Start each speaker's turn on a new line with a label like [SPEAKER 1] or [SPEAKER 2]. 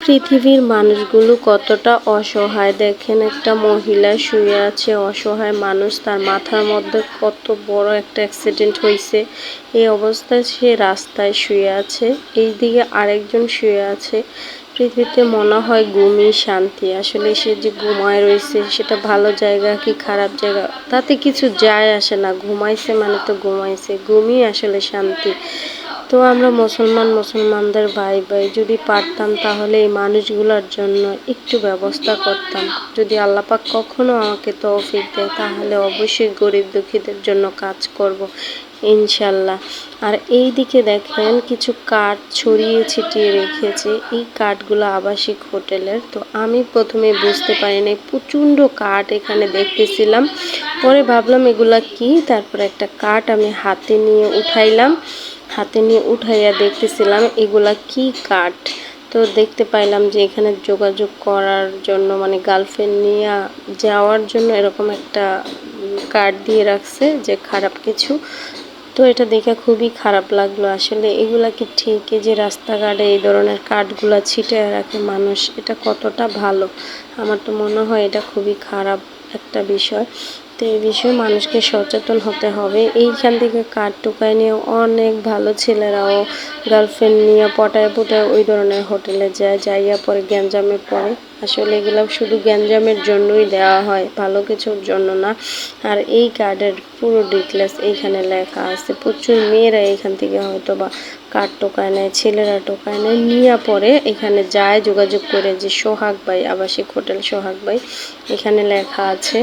[SPEAKER 1] পৃথিবীর মানুষগুলো কতটা অসহায়? দেখেন, একটা মহিলা শুয়ে আছে, অসহায় মানুষ। তার মাথার মধ্যে কত বড় একটা অ্যাক্সিডেন্ট হয়েছে এই অবস্থায় সে রাস্তায় শুয়ে আছে। এইদিকে আরেকজন শুয়ে আছে। পৃথিবীতে মনে হয় ঘুমই শান্তি। আসলে সে যে ঘুমায় রয়েছে, সেটা ভালো জায়গা কি খারাপ জায়গা? তাতে কিছু যায় আসে না। ঘুমাইছে মানে তো ঘুমাইছে। ঘুমই আসলে শান্তি। তো আমরা মুসলমান, মুসলমানদের ভাই ভাই যদি পারতাম তাহলে এই মানুষগুলোর জন্য একটু ব্যবস্থা করতাম। যদি আল্লাপাক কখনো আমাকে তৌফিক দেয়, তাহলে অবশ্যই গরিব দুঃখীদের জন্য কাজ করব। ইনশাল্লাহ। আর এই দিকে দেখেন কিছু কাঠ ছড়িয়ে ছিটিয়ে রেখেছে। এই কাঠগুলো আবাসিক হোটেলের। তো আমি প্রথমে বুঝতে পারিনি, প্রচণ্ড কাঠ এখানে দেখতেছিলাম। পরে ভাবলাম এগুলা কি? তারপরে একটা কাঠ আমি হাতে নিয়ে উঠাইলাম। হাতে নিয়ে উঠাইয়া দেখতেছিলাম এগুলা কি কাঠ? তো দেখতে পাইলাম যে এখানে যোগাযোগ করার জন্য মানে গার্লফ্রেন্ড নিয়ে যাওয়ার জন্য এরকম একটা কার্ড দিয়ে রাখছে, যে খারাপ কিছু। তো এটা দেখে খুবই খারাপ লাগল। আসলে এগুলা কি ঠিক? যে রাস্তাঘাটে এই ধরনের কাঠগুলা ছিটে রাখে মানুষ, এটা কতটা ভালো? আমার তো মনে হয় এটা খুবই খারাপ একটা বিষয়। তো এই বিষয়ে মানুষকে সচেতন হতে হবে। এইখান থেকে কাঠ টুকায় নিয়ে অনেক ভালো ছেলেরাও গার্লফ্রেন্ড নিয়ে পটায় পটায় ওই ধরনের হোটেলে যায়, যাইয়া পরে গ্যাঞ্জামে পড়ে। আসলে এগুলো শুধু গ্যাঞ্জামের জন্যই দেওয়া হয়, ভালো কিছুর জন্য না। আর এই কার্ডের পুরো ডিটেলস এইখানে লেখা আছে। প্রচুর মেয়েরা এখান থেকে হয়তো বা কার্ড টোকায় নেয়, ছেলেরা টোকায় নেয়, নিয়ে পরে এখানে যায়, যোগাযোগ করে যে সোহাগ ভাই, আবাসিক হোটেল সোহাগ ভাই, এখানে লেখা আছে।